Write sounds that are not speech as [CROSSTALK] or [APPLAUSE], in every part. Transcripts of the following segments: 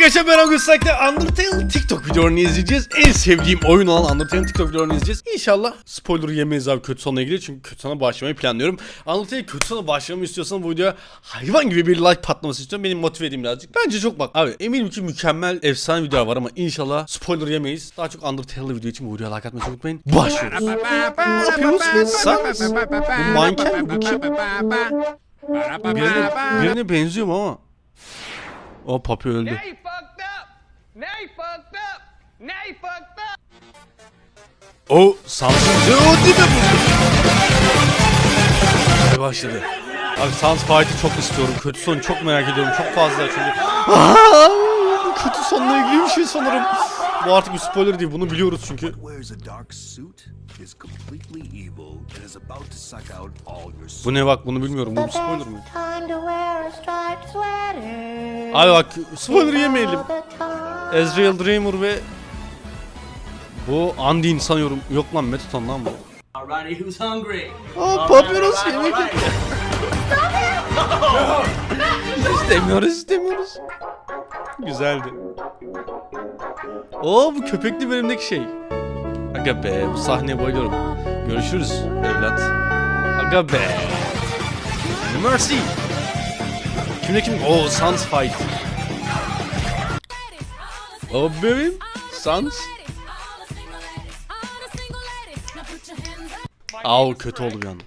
arkadaşlar ben Augustak'ta Undertale TikTok videolarını izleyeceğiz. En sevdiğim oyun olan Undertale'in TikTok videolarını izleyeceğiz. İnşallah spoiler yemeyiz abi kötü sonuna ilgili çünkü kötü sona başlamayı planlıyorum. Undertale kötü sona başlamamı istiyorsan bu videoya hayvan gibi bir like patlaması istiyorum. Beni motive edeyim birazcık. Bence çok bak abi eminim ki mükemmel efsane video var ama inşallah spoiler yemeyiz. Daha çok Undertale'lı video için bu videoya like atmayı unutmayın. Başlıyoruz. Ne yapıyoruz biz? Sakız. Bu manken? Bu kim? Birine, birine benziyor mu ama? O papi öldü. Now you fucked up. You fucked up. You fucked up. O Samsung o değil mi bu? Başladı. Abi Sans Fight'ı çok istiyorum. Kötü sonu çok merak ediyorum. Çok fazla çünkü. Aa, kötü sonla ilgili bir şey sanırım. Bu artık bir spoiler değil. Bunu biliyoruz çünkü. Bu ne bak bunu bilmiyorum. Bu bir spoiler mı? Abi bak spoiler yemeyelim. Ezreal Dreamer ve bu Andin sanıyorum. Yok lan Metutan lan bu. Alrighty, who's hungry? Aa Papyrus yemek İstemiyoruz istemiyoruz. Güzeldi. Oo bu köpekli bölümdeki şey. Aga be bu sahneye bayılıyorum. Görüşürüz evlat. Aga be. Mercy. Kimle kim? Oo Sans Fight. Oh bebeğim. Sans. Au kötü oldu bir anda.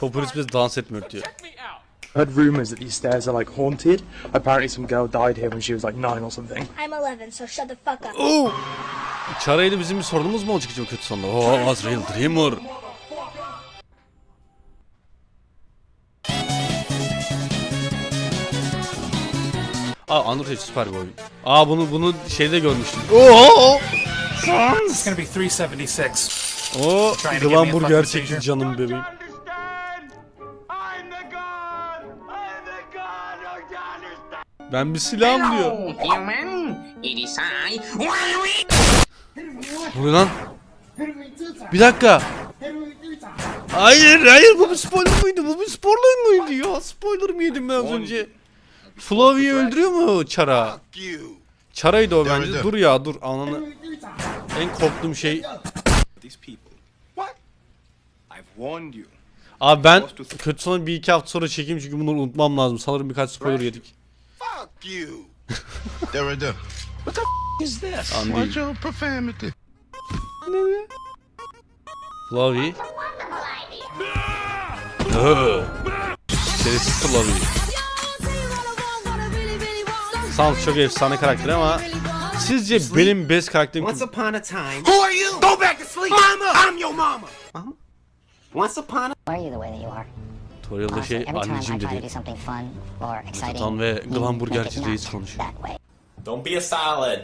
Papyrus biz dans etmiyor diyor. Heard rumors that these stairs are like haunted. Apparently, some girl died here when she was like nine or something. I'm 11, so shut the fuck up. Oo! Çarayla bizim bir sorunumuz mu olacak acaba kötü sonunda? Oo Azrael Dreamer. Aa Undertale süper bir oyun. Aa bunu bunu şeyde görmüştüm. Oo! It's gonna be 376. O Trying to give me a Glamburger çekti canım bebeğim. Ben bir silahım diyor. Human, it is I. Bu ne lan? Bir dakika. Hayır hayır bu bir spoiler mıydı? Bu bir spoiler mıydı ya? Spoiler mı yedim ben az önce? Flavi'yi öldürüyor mu Çara? Çara'ydı o bence. Dur ya dur ananı. En korktuğum şey. Abi ben kötü sonu bir iki hafta sonra çekeyim çünkü bunları unutmam lazım. Sanırım birkaç spoiler yedik. Fuck you. [LAUGHS] Derrida. Is this? Watch your profanity. Flavi. Hı. Şerefsiz Flavi. Sans çok efsane karakter ama sizce benim best karakterim kim? upon a time. Who are you? Go back to sleep. Mama. I'm your mama. Once upon a Why are you the way that you are? Tutorial'da Honestly, şey every time I anneciğim try to do dedi. something fun or exciting, Tutan ve you make Glamburgerci it reis konuşuyor. that way. Don't be a salad.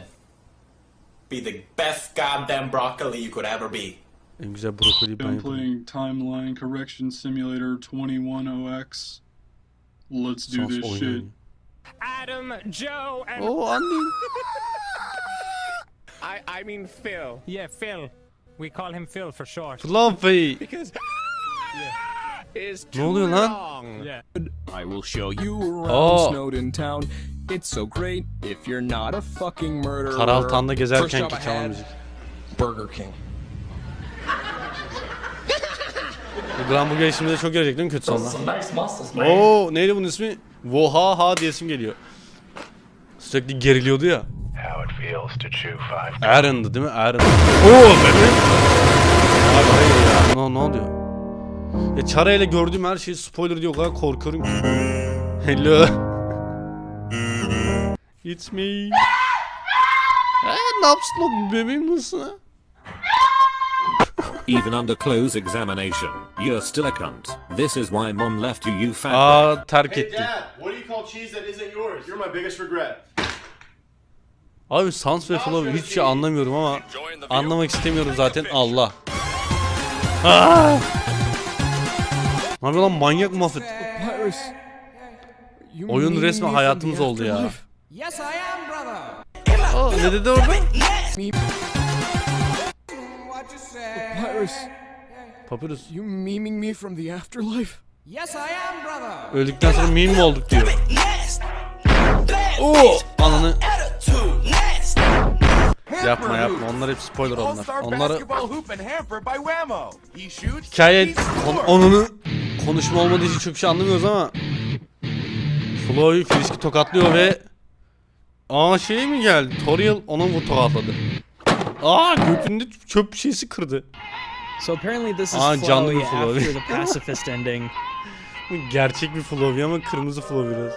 Be the best goddamn broccoli you could ever be. En güzel brokoli ben I'm playing Timeline Correction Simulator 21OX. Let's do this shit. Adam, Joe, and Oo annem. [LAUGHS] I I mean Phil. yeah, Phil. We call him Phil for short. Fluffy. Because [LAUGHS] is Ne oluyor lan? I will show you around Oh. Snowden Town. It's so great if you're not a fucking murderer. Karaltan'da gezerken ki çalan müzik. Burger King. Bu Glamburger işimize çok gelecek değil mi kötü sonunda? Oo neydi bunun ismi? Voha ha diye isim geliyor. Sürekli geriliyordu ya. Aaron'dı değil mi? Aaron. Oo bebeğim. Abi hayır ya. Ne, ne oluyor? Ya Çara ile gördüğüm her şey spoiler diye o kadar korkuyorum ki. [LAUGHS] Hello. It's me. Eee ne yapsın o bebeğim nasıl? Even under close examination, you're still a cunt. This is why mom left you, you fat. Aa terk etti. what do you call cheese that isn't yours? You're my biggest regret. Abi Sans ve Flow hiçbir şey anlamıyorum ama anlamak istemiyorum zaten Allah. Aa! [LAUGHS] Ne yapıyor lan manyak? Pirates. You Oyun resmen hayatımız oldu ya. Yes, I am, brother. Aa, ne dedi orada? Pirates. Papyrus. You memeing me from the afterlife? Yes, I am, brother. Öldükten sonra meme mi olduk diyor. Oo! Ananı. Yapma yapma onlar hep spoiler onlar. Onları hikaye onunu konuşma olmadığı için çok bir şey anlamıyoruz ama Flo'yu Frisk'i tokatlıyor ve Aa şey mi geldi? Toriel ona vur tokatladı. Aa götünde çöp şeysi kırdı. So apparently this is Aa, canlı bir Flowey. after the pacifist ending. [LAUGHS] Bu gerçek bir Flowey ama kırmızı Flowey biraz.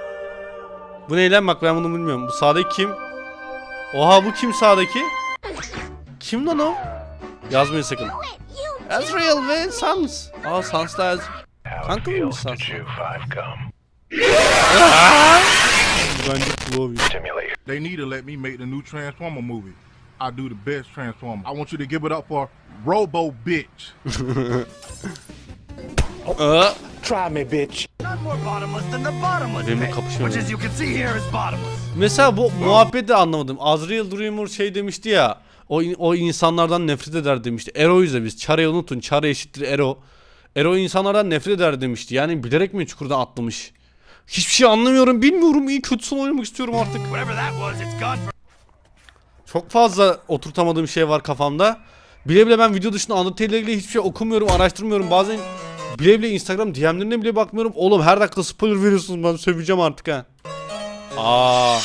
Bu ne lan bak ben bunu bilmiyorum. Bu sağdaki kim? Oha bu kim sağdaki? Kim lan o? Yazmayın sakın. Ezreal ve Sans. Aa Sans da Ez... Kanka mıymış Sans? Aa! Bence Flowey. They need to let me make the new Transformer movie. I do the best Transformer. I want you to give it up for Robo Bitch. Aa! [LAUGHS] Try me, bitch. None more bottomless than the bottomless Benimle kapışıyor. which as you can see here is bottomless. Mesela bu muhabbeti de anlamadım. Azrael Dreamer şey demişti ya. O, o insanlardan nefret eder demişti. Ero'yuz ya biz. Chara'yı unutun. Chara eşittir Ero. Ero insanlardan nefret eder demişti. Yani bilerek mi çukurdan atlamış? Hiçbir şey anlamıyorum. Bilmiyorum. İyi kötü son oynamak istiyorum artık. Çok fazla oturtamadığım şey var kafamda. Bile bile ben video dışında Undertale ile hiçbir şey okumuyorum, araştırmıyorum. Bazen bile bile Instagram DM'lerine bile bakmıyorum. Oğlum her dakika spoiler veriyorsunuz ben söveceğim artık ha. Aa.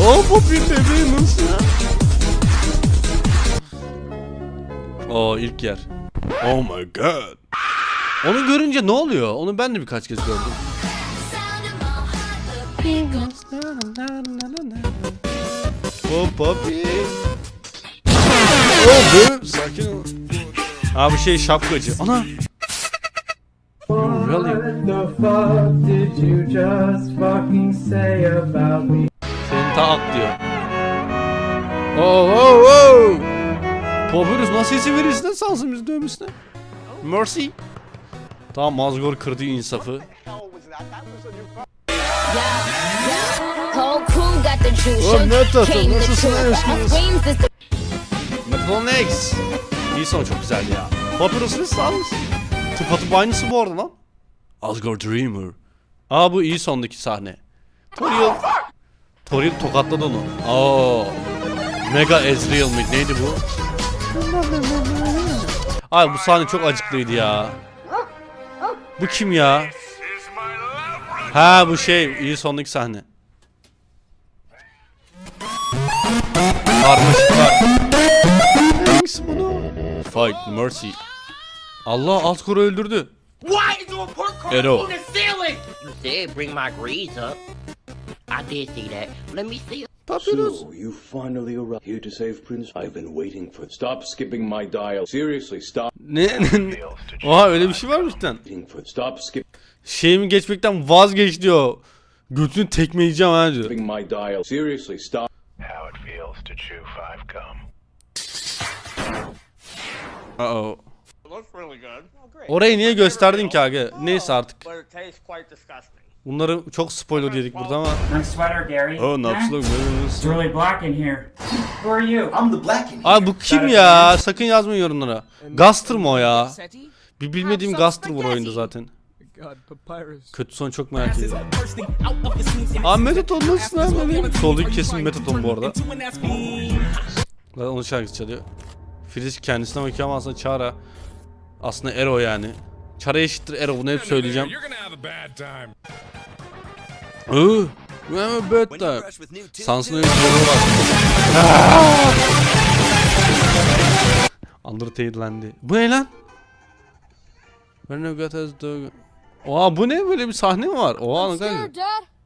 O bu bir bebeğim nasıl ya? Oo ilk yer. Oh my god. Onu görünce ne oluyor? Onu ben de birkaç kez gördüm. Papi. Oh be. Sakin ol. Abi şey şapkacı. Ana. Senin ta at diyor. Oh oh oh. Popülüs nasıl izin verirsin lan sansın bizi dövmesine? Mercy. Tamam Mazgor kırdı insafı. Oh, ne tatlı, nasılsın the Metal X. İyi son çok güzeldi ya. Popülüs ne sans? Tıpatıp aynısı bu arada lan. Asgard Dreamer. Aa bu iyi sondaki sahne. Toriel. Toriel tokatladı onu. Aa. Mega Ezreal mi? Neydi bu? [LAUGHS] Ay bu sahne çok acıklıydı ya. Bu kim ya? Ha bu şey iyi sondaki sahne. Thanks bunu. Fight Mercy. Allah Asgor'u öldürdü. Why is the report card Ero. on the ceiling? You said bring my grades up. I did see that. Let me see. Papyrus. you finally arrived here to save Prince? I've been waiting for. Stop skipping my dial. Seriously, stop Ne? Oha öyle bir şey var mı cidden? waiting for. Stop Şeyimi geçmekten vazgeç diyor. Götünü tekmeleyeceğim ha diyor. skipping my dial. Seriously, stop. How it feels to chew five gum. Uh-oh. Looks really good. Orayı niye gösterdin ki abi? Neyse artık. Bunları çok spoiler yedik burada ama. Nice sweater, Gary. Oh, slow. It's really black in here. Who are you? I'm the black in Abi bu kim ya? Sakın yazmayın yorumlara. Gaster mı o ya? Bir bilmediğim Gaster var oyunda zaten. Kötü son çok merak ediyorum. Aa Metaton nasıl lan böyle? Soldaki kesin Metaton bu arada. Zaten onun şarkısı çalıyor. Filiz kendisine bakıyor ama aslında Chara. Aslında Ero yani. Chara eşittir Ero bunu hep söyleyeceğim. Have a bad time. Iıı. We have a bad time. Sansın öyle bir yorumu var. [LAUGHS] Undertale'lendi. Bu ne lan? When I got as the... Oha bu ne böyle bir sahne mi var? Oha ne kadar.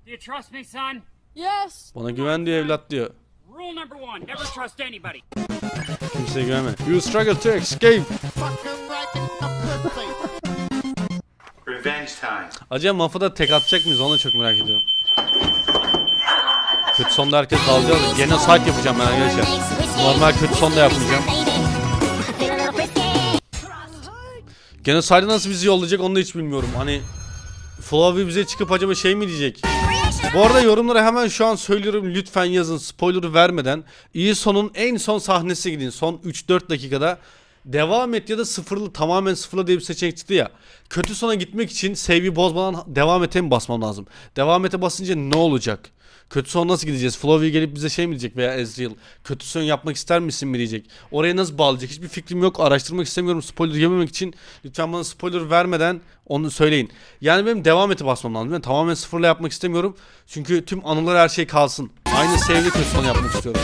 Do you trust me, son? Yes. Bana güven diyor evlat diyor. Rule number one: never trust anybody. Kimseye güvenme. You struggle to escape. Acaba Maf'a da tek atacak mıyız onu çok merak ediyorum. Kötü sonda herkes dalacağız. Genocide yapacağım ben arkadaşlar. Normal kötü sonda yapmayacağım. Genocide'ı nasıl bizi yollayacak onu da hiç bilmiyorum. Hani Flavi bize çıkıp acaba şey mi diyecek? Bu arada yorumlara hemen şu an söylüyorum lütfen yazın spoiler'ı vermeden. İyi sonun en son sahnesi gidin. Son 3-4 dakikada devam et ya da sıfırlı tamamen sıfırla diye bir seçenek çıktı ya. Kötü sona gitmek için save'i bozmadan devam ete mi basmam lazım? Devam ete basınca ne olacak? Kötü son nasıl gideceğiz? Flowey gelip bize şey mi diyecek veya Ezreal kötü son yapmak ister misin mi diyecek. Oraya nasıl bağlayacak? Hiçbir fikrim yok. Araştırmak istemiyorum spoiler yememek için. Lütfen bana spoiler vermeden onu söyleyin. Yani benim devam eti basmam lazım. Ben tamamen sıfırla yapmak istemiyorum. Çünkü tüm anılar her şey kalsın. Aynı sevgi kötü son yapmak istiyorum.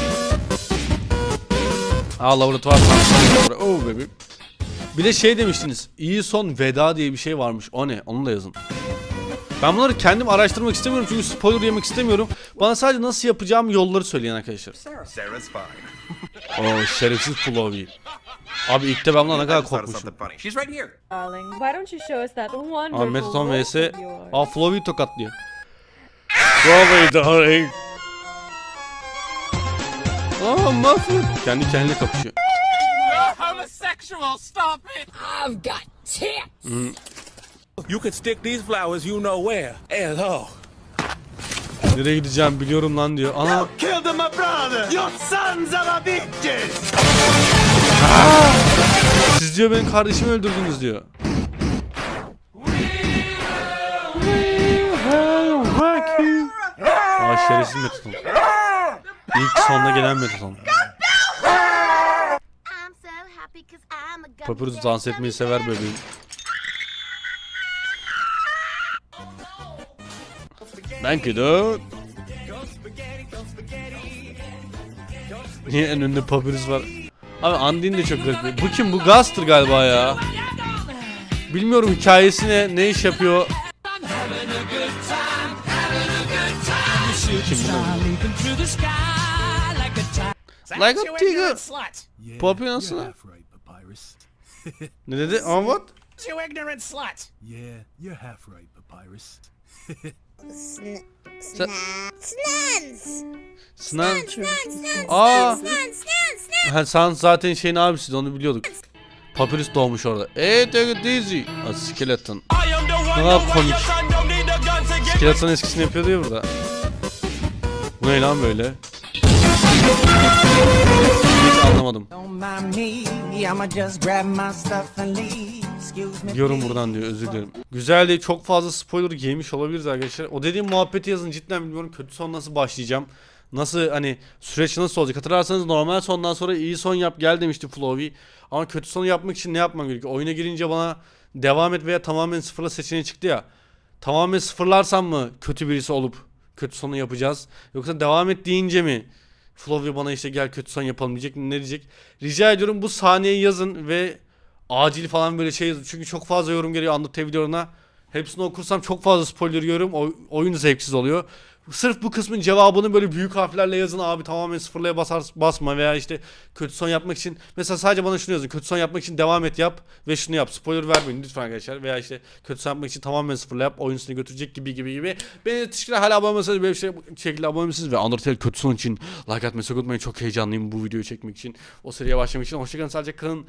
Aa laboratuvar sanatları. Oh bebeğim. Bir de şey demiştiniz. İyi son veda diye bir şey varmış. O ne? Onu da yazın. Ben bunları kendim araştırmak istemiyorum çünkü spoiler yemek istemiyorum. Bana sadece nasıl yapacağım yolları söyleyin arkadaşlar. Oo şerefsiz Pulavi. Abi ilk de ben bundan ne kadar korkmuşum. Darling, why don't you show us that wonderful Ahmet Son vs. Aa Flavi tokatlıyor. Flavi darling. Aa Muffin. Kendi kendine kapışıyor. You're homosexual. Stop it. I've got tits. You can stick these flowers you know where. Asshole. Nereye gideceğim biliyorum lan diyor. Ana Killed my brother! Your sons are bitches! siz diyor benim kardeşimi öldürdünüz diyor. Aa şerefsiz Metaton. İlk sonuna gelen Metaton. Papyrus dans etmeyi sever bebeğim. Thank you dude. Niye en önünde Papyrus var? Abi Andy'nin de çok garip. Bu kim? Bu Gaster galiba ya. Bilmiyorum hikayesine ne iş yapıyor. Kim bu? Like a tiger. Poppy nasıl? lan? right, Papyrus. Ne dedi? Ama what? You ignorant slut! Yeah, you're half right, Papyrus. Sen... Sınav. Aa. Ha, sen zaten şeyin abisi onu biliyorduk. Papyrus doğmuş orada. Eee easy. A skeleton. Ne kadar komik. Skeleton eskisini yapıyordu ya burada. Bu ne lan böyle? Hiç anlamadım. Diyorum buradan diyor özür dilerim. Güzel değil çok fazla spoiler giymiş olabiliriz arkadaşlar. O dediğim muhabbeti yazın cidden bilmiyorum kötü son nasıl başlayacağım. Nasıl hani süreç nasıl olacak? Hatırlarsanız normal sondan sonra iyi son yap gel demişti Flowey. Ama kötü sonu yapmak için ne yapmam gerekiyor? Oyuna girince bana devam et veya tamamen sıfırla seçeneği çıktı ya. Tamamen sıfırlarsam mı kötü birisi olup kötü sonu yapacağız? Yoksa devam et deyince mi Flowey bana işte gel kötü son yapalım diyecek ne diyecek? Rica ediyorum bu sahneyi yazın ve acil falan böyle şey yazın. Çünkü çok fazla yorum geliyor Undertale videolarına. Hepsini okursam çok fazla spoiler yiyorum. O, oyun zevksiz oluyor. Sırf bu kısmın cevabını böyle büyük harflerle yazın abi tamamen sıfırlaya basar basma veya işte kötü son yapmak için. Mesela sadece bana şunu yazın kötü son yapmak için devam et yap ve şunu yap. Spoiler vermeyin lütfen arkadaşlar. Veya işte kötü son yapmak için tamamen sıfırla yap oyun seni götürecek gibi gibi gibi. Beni teşekkürler. Hala abone olmasanız böyle bir şey şekilde abone olmuşsunuz ve Undertale kötü son için like atmayı sakın unutmayın. Çok heyecanlıyım bu videoyu çekmek için o seriye başlamak için. Hoşçakalın sadece kalın.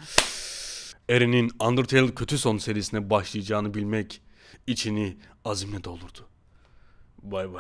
Eren'in Undertale kötü son serisine başlayacağını bilmek içini azimle doldurdu. Bay bay.